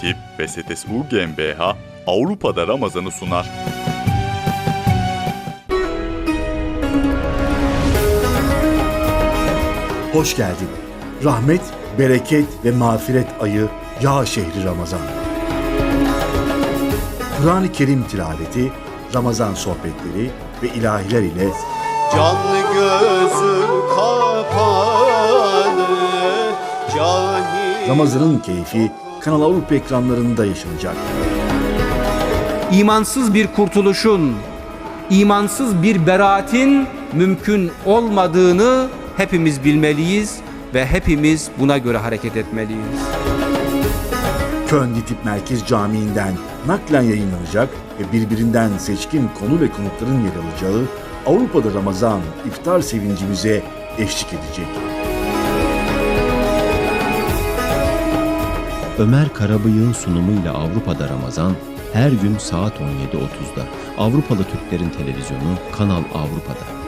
Tip ve Setes U GmbH Avrupa'da Ramazan'ı sunar. Hoş geldin. Rahmet, bereket ve mağfiret ayı ya şehri Ramazan. Kur'an-ı Kerim tilaveti, Ramazan sohbetleri ve ilahiler ile Canlı gözüm kapalı Cahil Ramazan'ın keyfi Kanal Avrupa ekranlarında yaşanacak. imansız bir kurtuluşun, imansız bir beraatin mümkün olmadığını hepimiz bilmeliyiz ve hepimiz buna göre hareket etmeliyiz. Köln Ditip Merkez Camii'nden naklen yayınlanacak ve birbirinden seçkin konu ve konukların yer alacağı Avrupa'da Ramazan iftar sevincimize eşlik edecek. Ömer Karabıyık'ın sunumuyla Avrupa'da Ramazan her gün saat 17.30'da Avrupalı Türklerin televizyonu Kanal Avrupa'da.